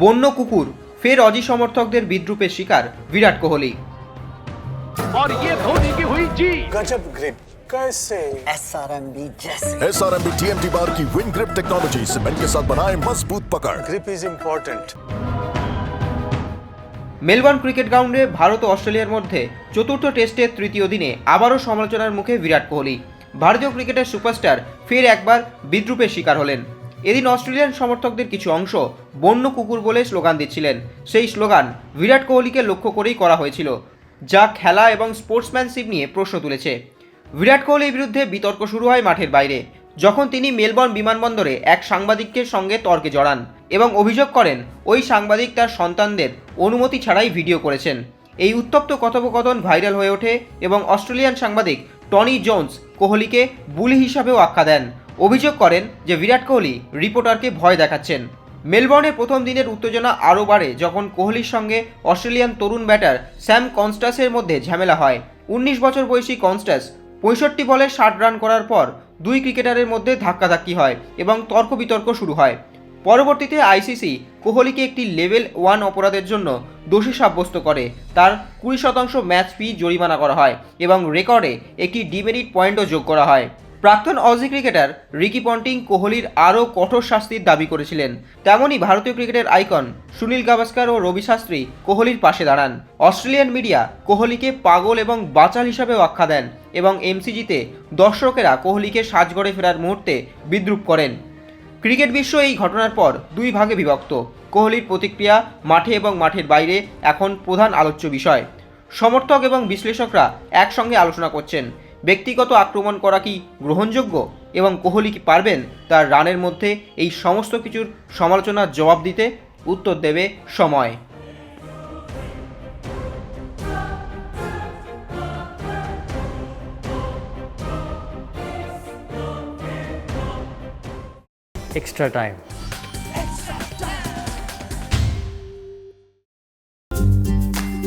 বন্য কুকুর ফের অজি সমর্থকদের বিদ্রুপের শিকার বিরাট কোহলি और ये धोनी की हुई जी गजब ग्रिप कैसे एसआरएमबी जैसे S R M B T M T बार की विन ग्रिप टेक्नोलॉजी सीमेंट के साथ बनाए मजबूत पकड़ grip is important Melbourne cricket গ্রাউন্ডে ভারত ও অস্ট্রেলিয়ার মধ্যে চতুর্থ টেস্টের তৃতীয় দিনে আবারও সমালোচনার মুখে বিরাট কোহলি ভারতীয় ক্রিকেটের সুপারস্টার ফের একবার বিদ্রুপের শিকার হলেন এদিন অস্ট্রেলিয়ান সমর্থকদের কিছু অংশ বন্য কুকুর বলে স্লোগান দিচ্ছিলেন। সেই স্লোগান বিরাট কোহলিকে লক্ষ্য করেই করা হয়েছিল, যা খেলা এবং স্পোর্টসম্যানশিপ নিয়ে প্রশ্ন তুলেছে। বিরাট কোহলির বিরুদ্ধে বিতর্ক শুরু হয় মাঠের বাইরে, যখন তিনি মেলবোর্ন বিমানবন্দরে এক সাংবাদিকের সঙ্গে তর্কে জড়ান এবং অভিযোগ করেন, ওই সাংবাদিক তার সন্তানদের অনুমতি ছাড়াই ভিডিও করেছেন। এই উত্তপ্ত কথোপকথন ভাইরাল হয়ে ওঠে এবং অস্ট্রেলিয়ান সাংবাদিক টনি জোন্স কোহলিকে বুলি হিসাবেও আখ্যা দেন। অভিযোগ করেন যে বিরাট কোহলি রিপোর্টারকে ভয় দেখাচ্ছেন। মেলবোর্নের প্রথম দিনের উত্তেজনা আরও বাড়ে যখন কোহলির সঙ্গে অস্ট্রেলিয়ান তরুণ ব্যাটার স্যাম কনস্টাসের মধ্যে ঝামেলা হয়। উনিশ বছর বয়সী কনস্টাস পঁয়ষট্টি বলে ষাট রান করার পর দুই ক্রিকেটারের মধ্যে ধাক্কাধাক্কি হয় এবং তর্ক বিতর্ক শুরু হয়। পরবর্তীতে আইসিসি কোহলিকে একটি লেভেল ওয়ান অপরাধের জন্য দোষী সাব্যস্ত করে। তার কুড়ি শতাংশ ম্যাচ ফি জরিমানা করা হয় এবং রেকর্ডে একটি ডিমেরিট পয়েন্টও যোগ করা হয়। প্রাক্তন অজি ক্রিকেটার রিকি পন্টিং কোহলির আরও কঠোর শাস্তির দাবি করেছিলেন। তেমনই ভারতীয় ক্রিকেটের আইকন সুনীল গাভাস্কার ও রবি শাস্ত্রী কোহলির পাশে দাঁড়ান। অস্ট্রেলিয়ান মিডিয়া কোহলিকে পাগল এবং বাচাল হিসাবেও আখ্যা দেন এবং এমসিজিতে দর্শকেরা কোহলিকে সাজগড়ে ফেরার মুহূর্তে বিদ্রুপ করেন। ক্রিকেট বিশ্ব এই ঘটনার পর দুই ভাগে বিভক্ত। কোহলির প্রতিক্রিয়া মাঠে এবং মাঠের বাইরে এখন প্রধান আলোচ্য বিষয়। সমর্থক এবং বিশ্লেষকরা একসঙ্গে আলোচনা করছেন। ব্যক্তিগত আক্রমণ করা কি গ্রহণযোগ্য এবং কোহলি কি পারবেন তার রানের মধ্যে এই সমস্ত কিছুর সমালোচনার জবাব দিতে উত্তর দেবে সময় extra time.